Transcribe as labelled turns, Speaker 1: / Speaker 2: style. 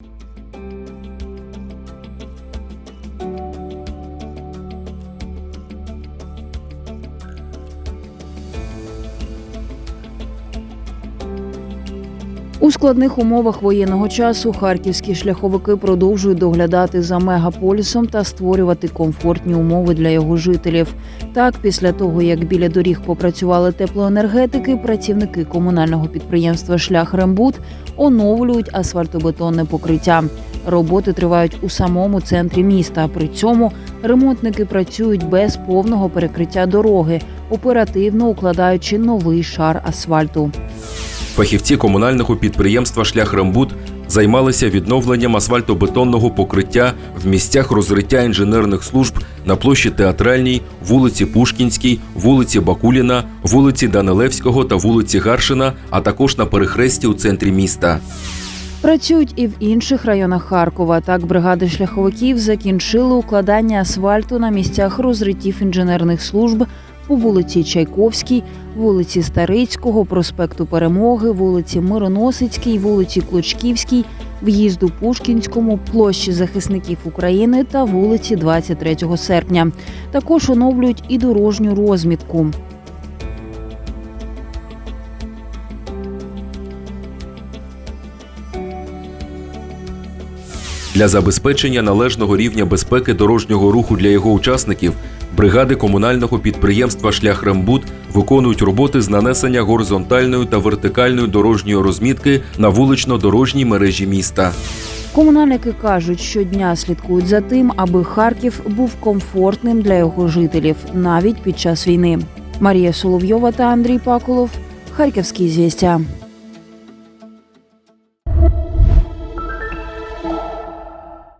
Speaker 1: Thank you У складних умовах воєнного часу харківські шляховики продовжують доглядати за мегаполісом та створювати комфортні умови для його жителів. Так, після того як біля доріг попрацювали теплоенергетики, працівники комунального підприємства Шлях Рембут оновлюють асфальтобетонне покриття. Роботи тривають у самому центрі міста. При цьому ремонтники працюють без повного перекриття дороги, оперативно укладаючи новий шар асфальту.
Speaker 2: Фахівці комунального підприємства Шлях Рембут займалися відновленням асфальтобетонного покриття в місцях розриття інженерних служб на площі Театральній, вулиці Пушкінській, вулиці Бакуліна, вулиці Данилевського та вулиці Гаршина, а також на перехресті у центрі міста.
Speaker 1: Працюють і в інших районах Харкова. Так, бригади шляховиків закінчили укладання асфальту на місцях розриттів інженерних служб по вулиці Чайковській, вулиці Старицького, проспекту Перемоги, вулиці Мироносицькій, вулиці Клочківській, в'їзду Пушкінському, площі захисників України та вулиці 23 серпня. Також оновлюють і дорожню розмітку.
Speaker 2: Для забезпечення належного рівня безпеки дорожнього руху для його учасників бригади комунального підприємства Шлях Рембут виконують роботи з нанесення горизонтальної та вертикальної дорожньої розмітки на вулично-дорожній мережі міста.
Speaker 1: Комунальники кажуть, щодня слідкують за тим, аби Харків був комфортним для його жителів навіть під час війни. Марія Соловйова та Андрій Пакулов. Харківські звістя.